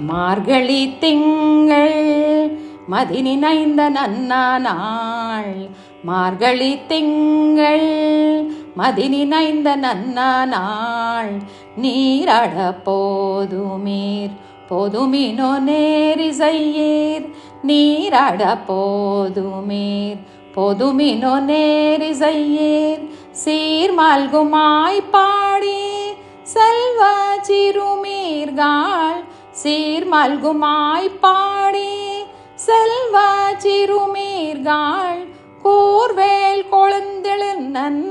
மார்கழி திங்கள் மதி நினைந்த நன்னா நாள். மார்கழி திங்கள் மதி நினைந்த நன்னா நாள். நீராட போதுமீர் போதுமினோ நேரிசையீர். நீராட போதுமீர் போதுமினோ நேரிசையீர். சீர்மால்குமாய் பாடி செல்வ சிறுமீர்காள் சீர்மல்குமாய் பாடி செல்வ சிறுமீர்காள் கூர்வேல் கொழுந்தெழுநன்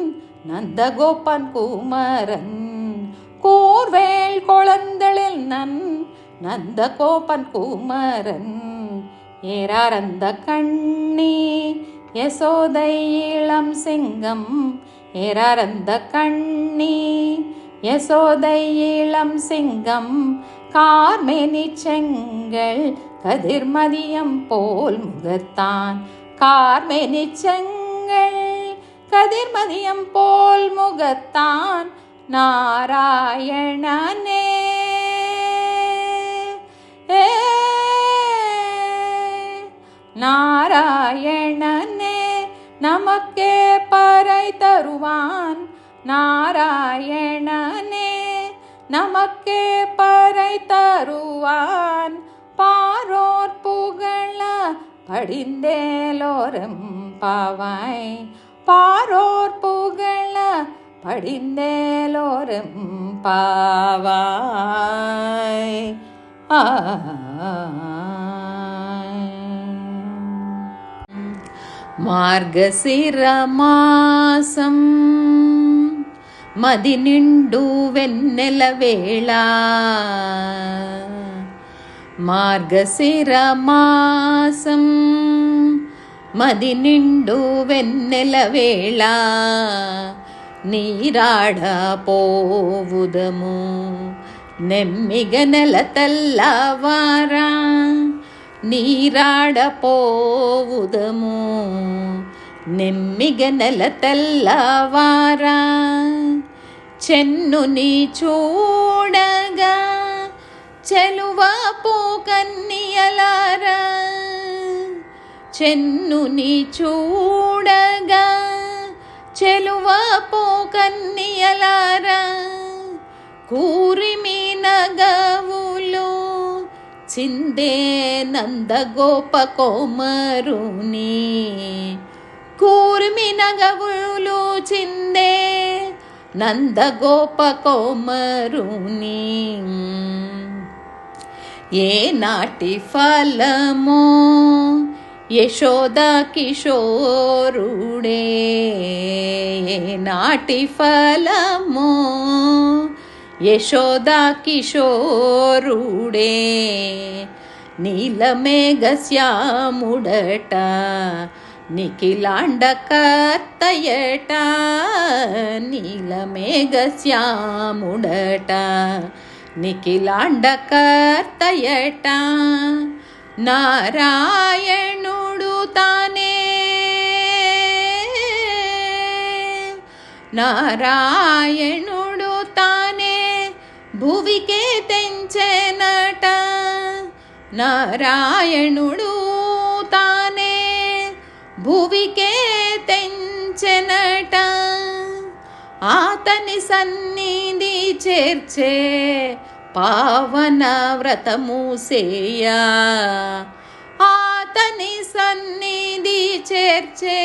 நந்தகோபன் குமரன். கூர்வேல் கொழுந்தெழுநன் நந்தகோபன் குமரன். ஏறாரந்த கண்ணி யசோதை இளம் சிங்கம். ஏறாரந்த கண்ணி யசோதை இளம் சிங்கம் கார்மேனி செங்கல் கதிர்மதியம் போல் முகத்தான். கார்மேனி செங்கல் கதிர்மதியம் போல் முகத்தான். நாராயணனே. நாராயணனே நமக்கே பறை தருவான். நாராயணனே நமக்கே பறை தருவான். பாரோர் புகழ படிந்தேலோரும் பாவாய் பாரோர் புகழ படிந்தேலோரும் பாவாய். மார்கசிர மாசம் మది నిండు వెన్నెల వేళ. మార్గశిర మాసం మది నిండు వెన్నెల వేళ. నీరాడ పోవుదము నెమ్మిగ నెల తెల్లవారా. నీరాడ పోవుదము నెమ్మిగ నెల తెల్లవారా. చెన్నుని చూడగా చెలువ పోకన్నియలారా చెన్నుని చూడగా చెలువ పోకన్నియలారా కూరిమి నగవులు చిందే నందగోప కోమరుని కూర్మి నగవులు చిందే నందగోపకోమరుని. ఏ నాటి ఫలమో యశోద కిషోరుడే. ఏ నాటి ఫలమో యశోద కిషోరుడే. నీలమేఘశ్యాముడట నిఖిలాండ కర్తయట నీలమేఘశ్యాముడట నిఖిలాండ కర్తయట నారాయణుడు తానే నారాయణుడు తానే భువికే తెంచెనట నారాయణుడు తానే भुवके तनि सन्निधि चेर्चे पावन व्रतमूसेया आ सन्निधि चेर्चे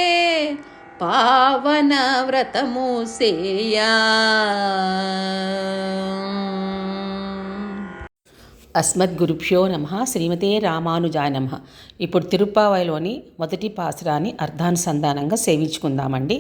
पावन व्रतमुसेया అస్మద్గురుభ్యో నమ శ్రీమతే రామానుజాయ నమ ఇప్పుడు తిరుప్పావైలోని మొదటి పాసురాన్ని అర్ధానుసంధానంగా సేవించుకుందామండి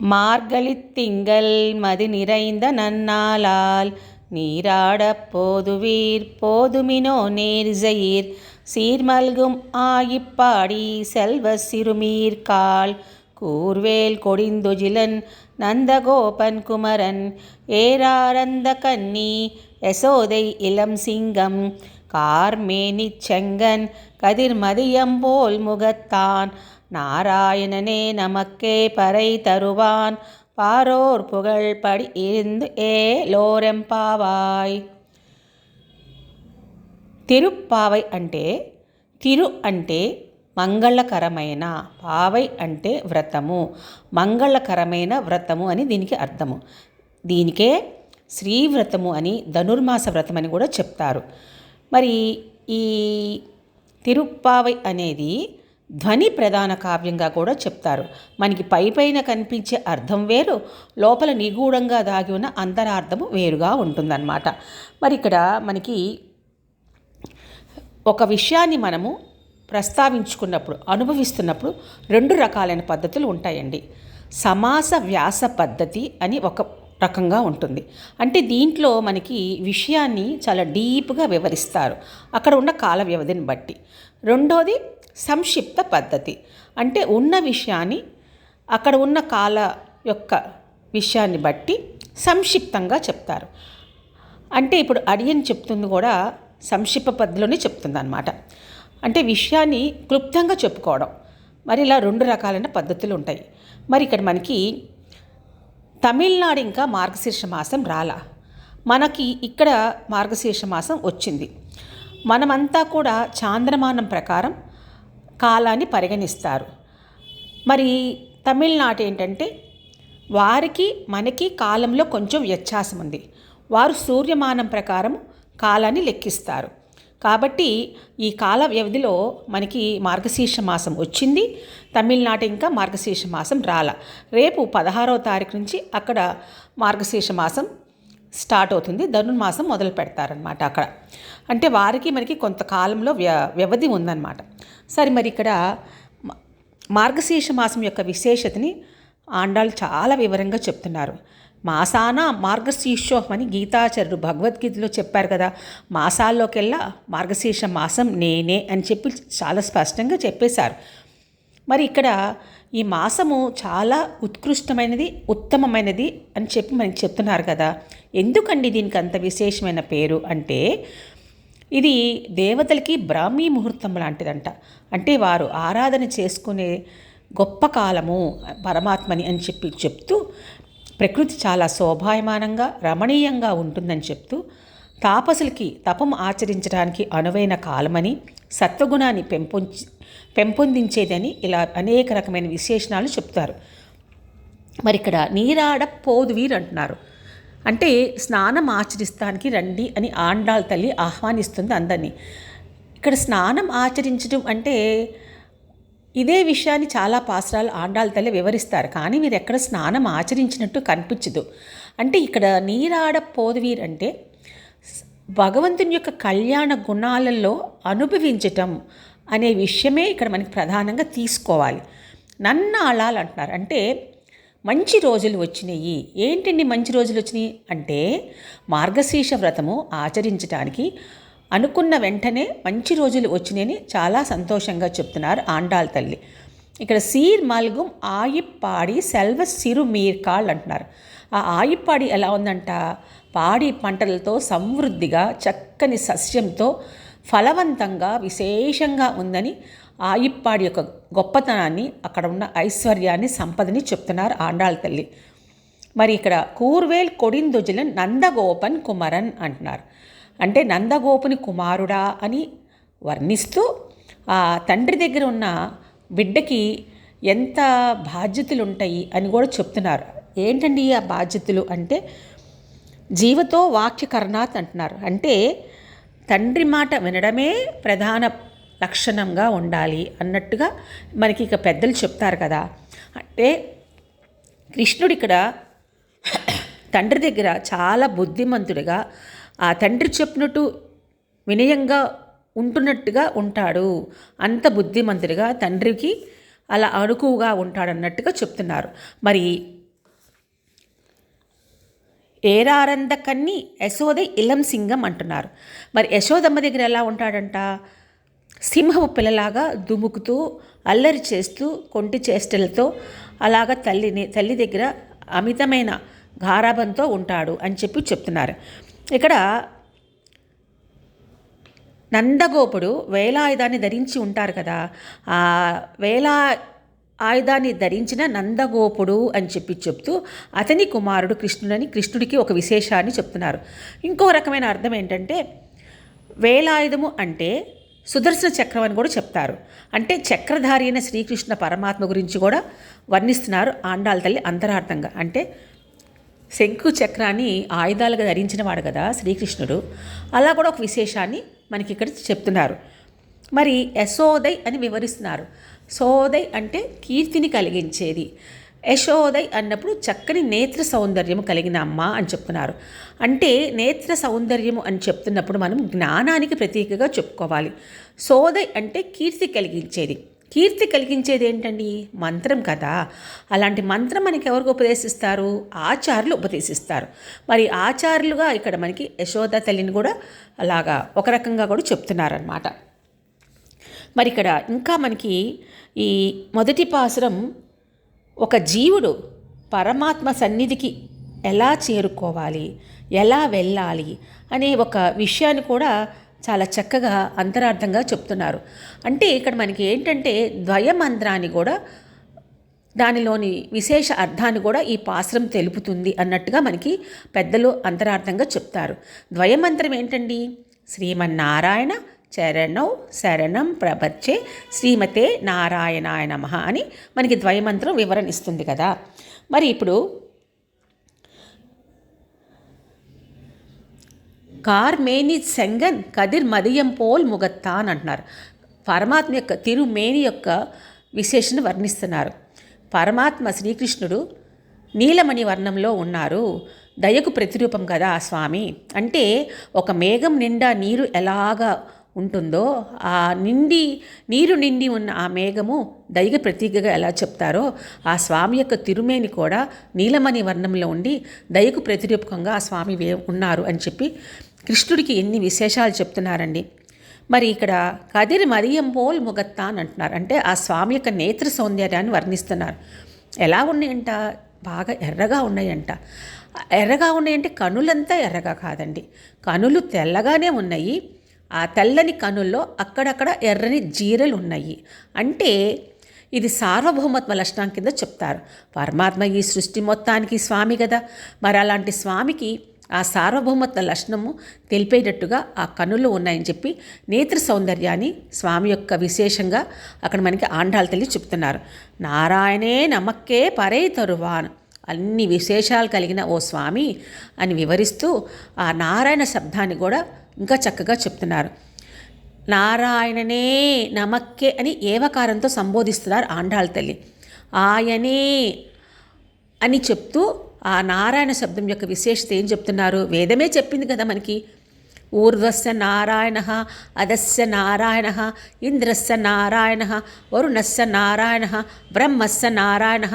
మార్గళి తింగల్ మది నిరైంద నన్నాలాల్ நீராட போதுவீர் போதுமினோ நேர்செயிர் சீர்மல்கும் ஆயிப்பாடி செல்வ சிறுமீர்கால் கூர்வேல் கொடிந்துஜிலன் நந்தகோபன் குமரன் ஏராரந்த கன்னி யசோதை இளம் சிங்கம் கார்மேனிச் செங்கன் கதிர்மதியம் போல் முகத்தான் நாராயணனே நமக்கே பறை தருவான் பாரோர் புகழ் படி இருந்து ஏலோரெம்பாவாய் తిరుప్పావై అంటే తిరు అంటే మంగళకరమైన పావై అంటే వ్రతము. మంగళకరమైన వ్రతము అని దీనికి అర్థము. దీనికే శ్రీవ్రతము అని ధనుర్మాస వ్రతం అని కూడా చెప్తారు. మరి ఈ తిరుప్పావై అనేది ధ్వని ప్రధాన కావ్యంగా కూడా చెప్తారు. మనకి పై పైన కనిపించే అర్థం వేరు లోపల నిగూఢంగా దాగి ఉన్న అంతరార్థము వేరుగా ఉంటుందన్నమాట. మరి ఇక్కడ మనకి ఒక విషయాన్ని మనము ప్రస్తావించుకున్నప్పుడు అనుభవిస్తున్నప్పుడు రెండు రకాలైన పద్ధతులు ఉంటాయండి. సమాస వ్యాస పద్ధతి అని ఒక రకంగా ఉంటుంది. అంటే దీంట్లో మనకి విషయాన్ని చాలా డీప్గా వివరిస్తారు. అక్కడ ఉన్న కాల వ్యవధిని బట్టి. రెండోది సంక్షిప్త పద్ధతి. అంటే ఉన్న విషయాన్ని అక్కడ ఉన్న కాల యొక్క విషయాన్ని బట్టి సంక్షిప్తంగా చెప్తారు. అంటే ఇప్పుడు అడియన్ చెప్తుంది కూడా సంక్షిప్త పద్ధతిలోనే చెప్తుంది అనమాట అంటే విషయాన్ని క్లుప్తంగా చెప్పుకోవడం. మరి ఇలా రెండు రకాలైన పద్ధతులు ఉంటాయి. మరి ఇక్కడ మనకి తమిళనాడు ఇంకా మార్గశీర్ష మాసం రాలా. మనకి ఇక్కడ మార్గశీర్ష మాసం వచ్చింది. మనమంతా కూడా చాంద్రమానం ప్రకారం కాలాన్ని పరిగణిస్తారు. మరి తమిళనాడు ఏంటంటే వారికి మనకి కాలంలో కొంచెం వ్యత్యాసం ఉంది వారు సూర్యమానం ప్రకారం కాలాన్ని లెక్కిస్తారు. కాబట్టి ఈ కాల వ్యవధిలో మనకి మార్గశీర్ష మాసం వచ్చింది. తమిళనాడు ఇంకా మార్గశీర్ష మాసం రాల. రేపు పదహారవ తారీఖు నుంచి అక్కడ మార్గశీర్ష మాసం స్టార్ట్ అవుతుంది. ధనుర్మాసం మొదలు పెడతారనమాట అక్కడ. అంటే వారికి మనకి కొంతకాలంలో వ్య వ్యవధి ఉందన్నమాట. సరే మరి ఇక్కడ మార్గశీర్ష మాసం యొక్క విశేషతని ఆండాళ్ళు చాలా వివరంగా చెప్తున్నారు. మాసాన మార్గశీర్షోహం అని గీతాచార్యుడు భగవద్గీతలో చెప్పారు కదా. మాసాల్లోకెల్లా మార్గశీర్ష మాసం నేనే అని చెప్పి చాలా స్పష్టంగా చెప్పేశారు. మరి ఇక్కడ ఈ మాసము చాలా ఉత్కృష్టమైనది ఉత్తమమైనది అని చెప్పి మనకి చెప్తున్నారు కదా. ఎందుకండి దీనికి అంత విశేషమైన పేరు? అంటే ఇది దేవతలకి బ్రాహ్మీ ముహూర్తం లాంటిదంట. అంటే వారు ఆరాధన చేసుకునే గొప్ప కాలము పరమాత్మని అని చెప్పి చెప్తూ ప్రకృతి చాలా శోభాయమానంగా రమణీయంగా ఉంటుందని చెప్తూ తాపసులకి తపం ఆచరించడానికి అనువైన కాలమని సత్వగుణాన్ని పెంపొంచి పెంపొందించేదని ఇలా అనేక రకమైన విశేషణాలు చెప్తారు. మరి ఇక్కడ నీరాడ పోదువీర్ అంటున్నారు. అంటే స్నానం ఆచరిస్తానికి రండి అని ఆండాళ్ళ తల్లి ఆహ్వానిస్తుంది అందరినీ. ఇక్కడ స్నానం ఆచరించడం అంటే ఇదే విషయాన్ని చాలా పాసరాలు ఆండాళ్ళ తల్లి వివరిస్తారు. కానీ మీరు ఎక్కడ స్నానం ఆచరించినట్టు కనిపించదు. అంటే ఇక్కడ నీరాడ పోదువీర్ అంటే భగవంతుని యొక్క కళ్యాణ గుణాలలో అనుభవించటం అనే విషయమే ఇక్కడ మనకి ప్రధానంగా తీసుకోవాలి. నన్నాళాలు అంటున్నారు. అంటే మంచి రోజులు వచ్చినాయి. ఏంటండి మంచి రోజులు వచ్చినాయి? అంటే మార్గశీర్ష వ్రతము ఆచరించడానికి అనుకున్న వెంటనే మంచి రోజులు వచ్చినాయని చాలా సంతోషంగా చెప్తున్నారు ఆండాల్ తల్లి. ఇక్కడ సీర్ మల్గుం ఆయిప్పాడి సెల్వ సిరు మీర్కాళ్ళు అంటున్నారు. ఆ ఆయిప్పాడి ఎలా ఉందంట? పాడి పంటలతో సమృద్ధిగా చక్కని సస్యంతో ఫలవంతంగా విశేషంగా ఉందని ఆయిప్పాడి యొక్క గొప్పతనాన్ని అక్కడ ఉన్న ఐశ్వర్యాన్ని సంపదని చెప్తున్నారు ఆండాళ్ళ తల్లి. మరి ఇక్కడ కూర్వేల్ కొడిందుజులన్ నందగోపన్ కుమరన్ అంటున్నారు. అంటే నందగోపుని కుమారుడా అని వర్ణిస్తూ ఆ తండ్రి దగ్గర ఉన్న బిడ్డకి ఎంత బాధ్యతలు ఉంటాయి అని కూడా చెప్తున్నారు. ఏంటండి ఆ బాధ్యతలు అంటే జీవతో వాక్యకరణాత్ అంటున్నారు. అంటే తండ్రి మాట వినడమే ప్రధాన లక్షణంగా ఉండాలి అన్నట్టుగా మనకి ఇక పెద్దలు చెప్తారు కదా. అంటే కృష్ణుడు ఇక్కడ తండ్రి దగ్గర చాలా బుద్ధిమంతుడిగా ఆ తండ్రి చెప్పినట్టు వినయంగా ఉంటున్నట్టుగా ఉంటాడు. అంత బుద్ధిమంతుడిగా తండ్రికి అలా అణుకువగా ఉంటాడన్నట్టుగా చెప్తున్నారు. మరి ఏరారంద కన్ని యశోద ఇలం సింగం అంటున్నారు. మరి యశోదమ్మ దగ్గర ఎలా ఉంటాడంట? సింహపు పిల్లలాగా దుముకుతూ అల్లరి చేస్తూ కొంటి చేష్టలతో అలాగా తల్లిని తల్లి దగ్గర అమితమైన గారాభంతో ఉంటాడు అని చెప్పి చెప్తున్నారు. ఇక్కడ నందగోపుడు వేలాయుధాన్ని ధరించి ఉంటారు కదా. ఆ వేలా ఆయుధాన్ని ధరించిన నందగోపుడు అని చెప్పి చెప్తూ అతని కుమారుడు కృష్ణుడని కృష్ణుడికి ఒక విశేషాన్ని చెప్తున్నారు. ఇంకో రకమైన అర్థం ఏంటంటే వేలాయుధము అంటే సుదర్శన చక్రం అని కూడా చెప్తారు. అంటే చక్రధారి అయిన శ్రీకృష్ణ పరమాత్మ గురించి కూడా వర్ణిస్తున్నారు ఆండాల తల్లి అంతరార్థంగా. అంటే శంకు చక్రాన్ని ఆయుధాలుగా ధరించినవాడు కదా శ్రీకృష్ణుడు. అలా కూడా ఒక విశేషాన్ని మనకి ఇక్కడ చెప్తున్నారు. మరి యశోదయ్ అని వివరిస్తున్నారు. సోదయ్ అంటే కీర్తిని కలిగించేది. యశోదయ్ అన్నప్పుడు చక్కని నేత్ర సౌందర్యము కలిగిన అమ్మ అని చెప్తున్నారు. అంటే నేత్ర సౌందర్యము అని చెప్తున్నప్పుడు మనం జ్ఞానానికి ప్రతీకగా చెప్పుకోవాలి. సోదయ్ అంటే కీర్తి కలిగించేది. కీర్తి కలిగించేది ఏంటండి? మంత్రం కదా. అలాంటి మంత్రం మనకి ఎవరికి ఉపదేశిస్తారు? ఆచార్యులు ఉపదేశిస్తారు. మరి ఆచార్యులుగా ఇక్కడ మనకి యశోద తల్లిని కూడా అలాగా ఒక రకంగా కూడా చెప్తున్నారనమాట మరి ఇక్కడ ఇంకా మనకి ఈ మొదటి పాసురం ఒక జీవుడు పరమాత్మ సన్నిధికి ఎలా చేరుకోవాలి? ఎలా వెళ్ళాలి? అనే ఒక విషయాన్ని కూడా చాలా చక్కగా అంతరార్థంగా చెప్తున్నారు. అంటే ఇక్కడ మనకి ఏంటంటే ద్వయమంత్రాన్ని కూడా దానిలోని విశేష అర్థాన్ని కూడా ఈ పాశ్రం తెలుపుతుంది అన్నట్టుగా మనకి పెద్దలు అంతరార్థంగా చెప్తారు. ద్వయమంత్రం ఏంటండి? శ్రీమన్నారాయణ చరణౌ శరణం ప్రభచ్చే శ్రీమతే నారాయణాయ నమ అని మనకి ద్వయమంత్రం వివరణ ఇస్తుంది కదా. మరి ఇప్పుడు కార్మేని సెంగన్ కదిర్ మదియం పోల్ ముగత్తాన్ అంటున్నారు. పరమాత్మ యొక్క తిరుమేని యొక్క విశేషణ వర్ణిస్తున్నారు. పరమాత్మ శ్రీకృష్ణుడు నీలమణి వర్ణంలో ఉన్నారు. దయకు ప్రతిరూపం కదా ఆ స్వామి. అంటే ఒక మేఘం నిండా నీరు ఎలాగా ఉంటుందో ఆ నిండి నీరు నిండి ఉన్న ఆ మేఘము దైగ ప్రతీకగా ఎలా చెప్తారో ఆ స్వామి యొక్క తిరుమేని కూడా నీలమణి వర్ణంలో ఉండి దయకు ప్రతిరూపకంగా ఆ స్వామి వే ఉన్నారు అని చెప్పి కృష్ణుడికి ఎన్ని విశేషాలు చెప్తున్నారండి. మరి ఇక్కడ కదిరి మరియం పోల్ ముగత్తా అని అంటున్నారు. అంటే ఆ స్వామి యొక్క నేత్ర సౌందర్యాన్ని వర్ణిస్తున్నారు. ఎలా ఉన్నాయంట? బాగా ఎర్రగా ఉన్నాయంట. ఎర్రగా ఉన్నాయంటే కనులంతా ఎర్రగా కాదండి. కనులు తెల్లగానే ఉన్నాయి. ఆ తెల్లని కనుల్లో అక్కడక్కడ ఎర్రని జీరలు ఉన్నాయి. అంటే ఇది సార్వభౌమత్వ లక్షణం కింద చెప్తారు. పరమాత్మ ఈ సృష్టి మొత్తానికి స్వామి కదా. మరి అలాంటి స్వామికి ఆ సార్వభౌమత్వ లక్షణము తెలిపేటట్టుగా ఆ కనులు ఉన్నాయని చెప్పి నేత్ర సౌందర్యాన్ని స్వామి యొక్క విశేషంగా అక్కడ మనకి ఆండాల తల్లి చెప్తున్నారు. నారాయణే నమక్కే పరై తరువాన్ అన్ని విశేషాలు కలిగిన ఓ స్వామి అని వివరిస్తూ ఆ నారాయణ శబ్దాన్ని కూడా ఇంకా చక్కగా చెప్తున్నారు. నారాయణనే నమక్కే అని ఏవకారంతో సంబోధిస్తున్నారు ఆండాళ్ళ తల్లి. ఆయనే అని చెప్తూ ఆ నారాయణ శబ్దం యొక్క విశేషత ఏం చెప్తున్నారు? వేదమే చెప్పింది కదా మనకి. ఊర్ధ్వస్య నారాయణ అదస్య నారాయణ ఇంద్రస్య నారాయణ వరుణస్య నారాయణ బ్రహ్మస్య నారాయణ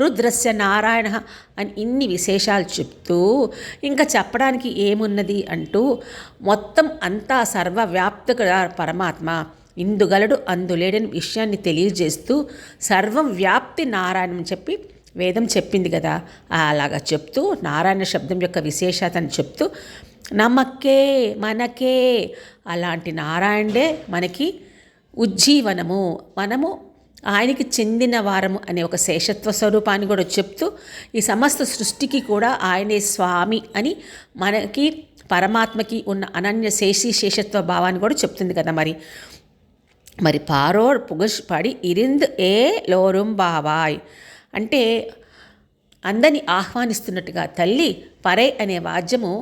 రుద్రస్య నారాయణ అని ఇన్ని విశేషాలు చెప్తూ ఇంకా చెప్పడానికి ఏమున్నది అంటూ మొత్తం అంతా సర్వవ్యాప్తక పరమాత్మ ఇందుగలడు అందులేడని విషయాన్ని తెలియజేస్తూ సర్వం వ్యాప్తి నారాయణం చెప్పి వేదం చెప్పింది కదా అలాగా చెప్తూ నారాయణ శబ్దం యొక్క విశేషతను చెప్తూ నమ్మకే మనకే అలాంటి నారాయణుడే మనకి ఉజ్జీవనము మనము ఆయనకి చెందిన వారము అనే ఒక శేషత్వ స్వరూపాన్ని కూడా చెప్తూ ఈ సమస్త సృష్టికి కూడా ఆయనే స్వామి అని మనకి పరమాత్మకి ఉన్న అనన్య శేషి శేషత్వ భావాన్ని కూడా చెప్తుంది కదా మరి. మరి పారోర్ పుగష్ పడి ఇరింద్ ఏ లోరుం బావాయ్ అంటే అందరిని ఆహ్వానిస్తున్నట్టుగా తల్లి పరై అనే వాద్యము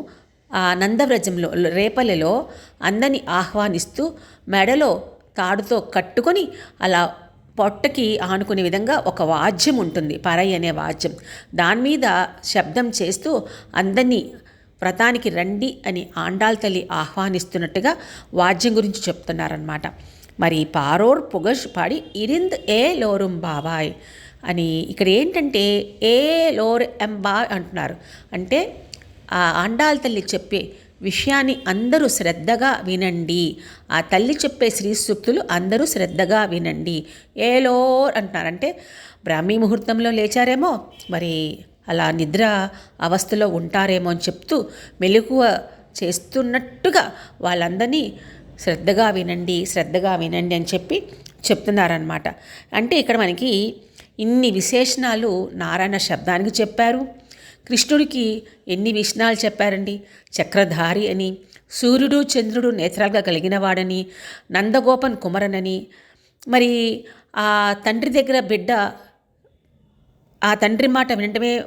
ఆ నందవ్రజంలో రేపల్లెలో అందరిని ఆహ్వానిస్తూ మెడలో తాడుతో కట్టుకొని అలా పొట్టకి ఆనుకునే విధంగా ఒక వాద్యం ఉంటుంది పరై అనే వాద్యం. దాని మీద శబ్దం చేస్తూ అందరినీ వ్రతానికి రండి అని ఆండాల్ తల్లి ఆహ్వానిస్తున్నట్టుగా వాద్యం గురించి చెప్తున్నారనమాట మరి పారోర్ పుగష్ పాడి ఇరింద్ ఏ లోరుం బాబాయ్ అని ఇక్కడ ఏంటంటే ఏ లోర్ ఎంబా అంటున్నారు. అంటే ఆ ఆండాల తల్లి చెప్పే విషయాన్ని అందరూ శ్రద్ధగా వినండి. ఆ తల్లి చెప్పే శ్రీ సూక్తులు అందరూ శ్రద్ధగా వినండి. ఏలో అంటున్నారంటే బ్రాహ్మీ ముహూర్తంలో లేచారేమో మరి అలా నిద్ర అవస్థలో ఉంటారేమో అని చెప్తూ మెలకువ చేస్తున్నట్టుగా వాళ్ళందరినీ శ్రద్ధగా వినండి శ్రద్ధగా వినండి అని చెప్పి చెప్తున్నారనమాట అంటే ఇక్కడ మనకి ఇన్ని విశేషణాలు నారాయణ శబ్దానికి చెప్పారు. కృష్ణుడికి ఎన్ని విషణాలు చెప్పారండి? చక్రధారి అని సూర్యుడు చంద్రుడు నేత్రాలుగా కలిగినవాడని నందగోపన్ కుమరనని. మరి ఆ తండ్రి దగ్గర బిడ్డ ఆ తండ్రి మాట వినటమే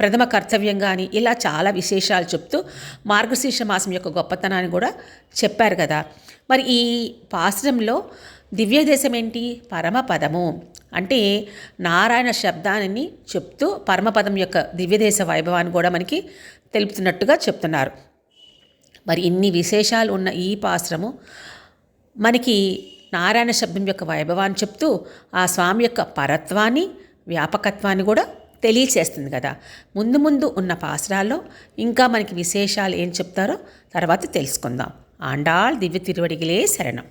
ప్రథమ కర్తవ్యంగా అని ఇలా చాలా విశేషాలు చెప్తూ మార్గశీర్ష మాసం యొక్క గొప్పతనాన్ని కూడా చెప్పారు కదా. మరి ఈ పాశ్రంలో దివ్య దేశం ఏంటి? పరమపదము. అంటే నారాయణ శబ్దాన్ని చెప్తూ పరమపదం యొక్క దివ్యదేశ వైభవాన్ని కూడా మనకి తెలుపుతున్నట్టుగా చెప్తున్నారు. మరి ఇన్ని విశేషాలు ఉన్న ఈ పాశ్రము మనకి నారాయణ శబ్దం యొక్క వైభవాన్ని చెప్తూ ఆ స్వామి యొక్క పరత్వాన్ని వ్యాపకత్వాన్ని కూడా తెలియచేస్తుంది కదా. ముందు ముందు ఉన్న పాసరాల్లో ఇంకా మనకి విశేషాలు ఏం చెప్తారో తర్వాత తెలుసుకుందాం. ఆండాళ్ దివ్య తిరువడిగిలే శరణం.